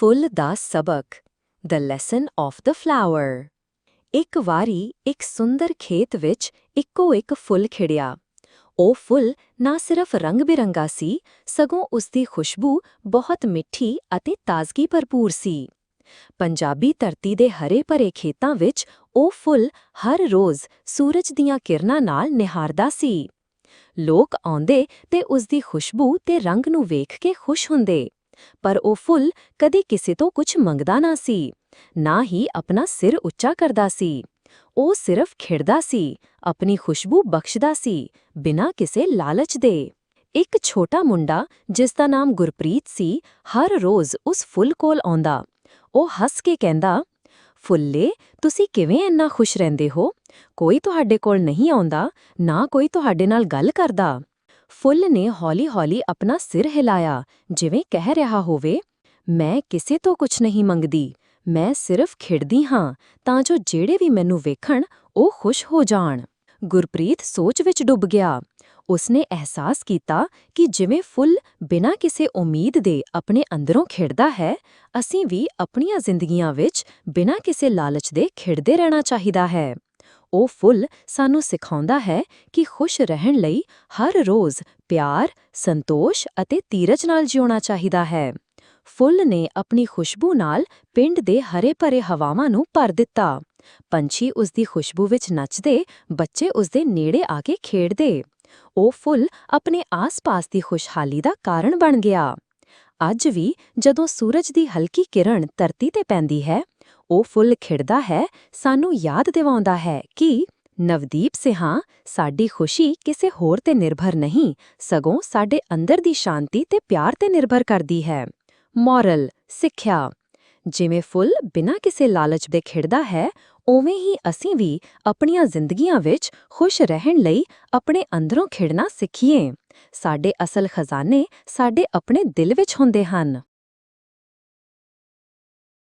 ਫੁੱਲ ਦਾ ਸਬਕ the lesson of the flower ਇੱਕ ਵਾਰੀ ਇੱਕ ਸੁੰਦਰ ਖੇਤ ਵਿੱਚ ਇੱਕੋ ਇੱਕ ਫੁੱਲ ਖਿੜਿਆ। ਉਹ ਫੁੱਲ ਨਾ ਸਿਰਫ ਰੰਗ-ਬਿਰੰਗਾ ਸੀ, ਸਗੋਂ ਉਸ ਦੀ ਖੁਸ਼ਬੂ ਬਹੁਤ ਮਿੱਠੀ ਅਤੇ ਤਾਜ਼ਗੀ ਭਰਪੂਰ ਸੀ। ਪੰਜਾਬੀ ਧਰਤੀ ਦੇ ਹਰੇ-ਭਰੇ ਖੇਤਾਂ ਵਿੱਚ ਉਹ ਫੁੱਲ ਹਰ ਰੋਜ਼ ਸੂਰਜ ਦੀਆਂ ਕਿਰਨਾਂ ਨਾਲ ਨਿਹਾਰਦਾ ਸੀ। ਲੋਕ ਆਉਂਦੇ ਤੇ ਉਸ ਦੀ ਖੁਸ਼ਬੂ ਤੇ ਰੰਗ ਨੂੰ ਵੇਖ ਕੇ ਖੁਸ਼ ਹੁੰਦੇ। ਪਰ ਉਹ ਫੁੱਲ ਕਦੇ ਕਿਸੇ ਤੋਂ ਕੁਝ ਮੰਗਦਾ ਨਾ ਸੀ, ਨਾ ਹੀ ਆਪਣਾ ਸਿਰ ਉੱਚਾ ਕਰਦਾ ਸੀ। ਉਹ ਸਿਰਫ ਖਿੜਦਾ ਸੀ, ਆਪਣੀ ਖੁਸ਼ਬੂ ਬਖਸ਼ਦਾ ਸੀ, ਬਿਨਾਂ ਕਿਸੇ ਲਾਲਚ ਦੇ। ਇੱਕ ਛੋਟਾ ਮੁੰਡਾ, ਜਿਸ ਦਾ ਨਾਮ ਗੁਰਪ੍ਰੀਤ ਸੀ, ਹਰ ਰੋਜ਼ ਉਸ ਫੁੱਲ ਕੋਲ ਆਉਂਦਾ। ਉਹ ਹੱਸ ਕੇ ਕਹਿੰਦਾ, ਫੁੱਲੇ, ਤੁਸੀਂ ਕਿਵੇਂ ਇੰਨਾ ਖੁਸ਼ ਰਹਿੰਦੇ ਹੋ? ਕੋਈ ਤੁਹਾਡੇ ਕੋਲ ਨਹੀਂ ਆਉਂਦਾ, ਨਾ ਕੋਈ ਤੁਹਾਡੇ ਨਾਲ ਗੱਲ ਕਰਦਾ। ਫੁੱਲ ਨੇ ਹੌਲੀ-ਹੌਲੀ ਆਪਣਾ ਸਿਰ ਹਿਲਾਇਆ। ਜਿਵੇਂ ਕਹਿ ਰਿਹਾ ਹੋਵੇ, ਮੈਂ ਕਿਸੇ ਤੋਂ ਕੁਝ ਨਹੀਂ ਮੰਗਦੀ। ਮੈਂ ਸਿਰਫ ਖਿੜਦੀ ਹਾਂ, ਤਾਂ ਜੋ ਜਿਹੜੇ ਵੀ ਮੈਨੂੰ ਵੇਖਣ, ਉਹ ਖੁਸ਼ ਹੋ ਜਾਣ। ਗੁਰਪ੍ਰੀਤ ਸੋਚ ਵਿੱਚ ਡੁੱਬ ਗਿਆ। ਉਸਨੇ ਅਹਿਸਾਸ ਕੀਤਾ ਕਿ ਜਿਵੇਂ ਫੁੱਲ ਬਿਨਾਂ ਕਿਸੇ ਉਮੀਦ ਦੇ ਆਪਣੇ ਅੰਦਰੋਂ ਖਿੜਦਾ ਹੈ, ਅਸੀਂ ਵੀ ਆਪਣੀਆਂ ਜ਼ਿੰਦਗੀਆਂ ਵਿੱਚ ਬਿਨਾਂ ਕਿਸੇ ਲਾਲਚ ਦੇ ਖਿੜਦੇ ਰਹਿਣਾ ਚਾਹੀਦਾ ਹੈ। ਉਹ ਫੁੱਲ ਸਾਨੂੰ ਸਿਖਾਉਂਦਾ ਹੈ ਕਿ ਖੁਸ਼ ਰਹਿਣ ਲਈ ਹਰ ਰੋਜ਼ ਪਿਆਰ, ਸੰਤੋਸ਼ ਅਤੇ ਧੀਰਜ ਨਾਲ ਜਿਉਣਾ ਚਾਹੀਦਾ ਹੈ। ਫੁੱਲ ਨੇ ਆਪਣੀ ਖੁਸ਼ਬੂ ਨਾਲ ਪਿੰਡ ਦੇ ਹਰੇ-ਭਰੇ ਹਵਾਵਾਂ ਨੂੰ ਭਰ ਦਿੱਤਾ। ਪੰਛੀ ਉਸ ਦੀ ਖੁਸ਼ਬੂ ਵਿੱਚ ਨੱਚਦੇ, ਬੱਚੇ ਉਸ ਦੇ ਨੇੜੇ ਆ ਕੇ ਖੇਡਦੇ। ਉਹ ਫੁੱਲ ਆਪਣੇ ਆਸ-ਪਾਸ ਦੀ ਖੁਸ਼ਹਾਲੀ ਦਾ ਕਾਰਨ ਬਣ ਗਿਆ। ਅੱਜ ਵੀ ਜਦੋਂ ਸੂਰਜ ਦੀ ਹਲਕੀ ਕਿਰਨ ਧਰਤੀ ਤੇ ਪੈਂਦੀ ਹੈ ਉਹ ਫੁੱਲ ਖਿੜਦਾ ਹੈ, ਸਾਨੂੰ ਯਾਦ ਦਿਵਾਉਂਦਾ ਹੈ ਕਿ ਨਵਦੀਪ ਸਿਹਾ, ਸਾਡੀ ਖੁਸ਼ੀ ਕਿਸੇ ਹੋਰ ਤੇ ਨਿਰਭਰ ਨਹੀਂ, ਸਗੋਂ ਸਾਡੇ ਅੰਦਰ ਦੀ ਸ਼ਾਂਤੀ ਤੇ ਪਿਆਰ ਤੇ ਨਿਰਭਰ ਕਰਦੀ ਹੈ। ਮੋਰਲ, ਸਿੱਖਿਆ। ਜਿਵੇਂ ਫੁੱਲ ਬਿਨਾਂ ਕਿਸੇ ਲਾਲਚ ਦੇ ਖਿੜਦਾ ਹੈ, ਉਵੇਂ ਹੀ ਅਸੀਂ ਵੀ ਆਪਣੀਆਂ ਜ਼ਿੰਦਗੀਆਂ ਵਿੱਚ ਖੁਸ਼ ਰਹਿਣ ਲਈ ਆਪਣੇ ਅੰਦਰੋਂ ਖਿੜਨਾ ਸਿੱਖੀਏ। ਸਾਡੇ ਅਸਲ ਖਜ਼ਾਨੇ ਸਾਡੇ ਆਪਣੇ ਦਿਲ ਵਿੱਚ ਹੁੰਦੇ ਹਨ।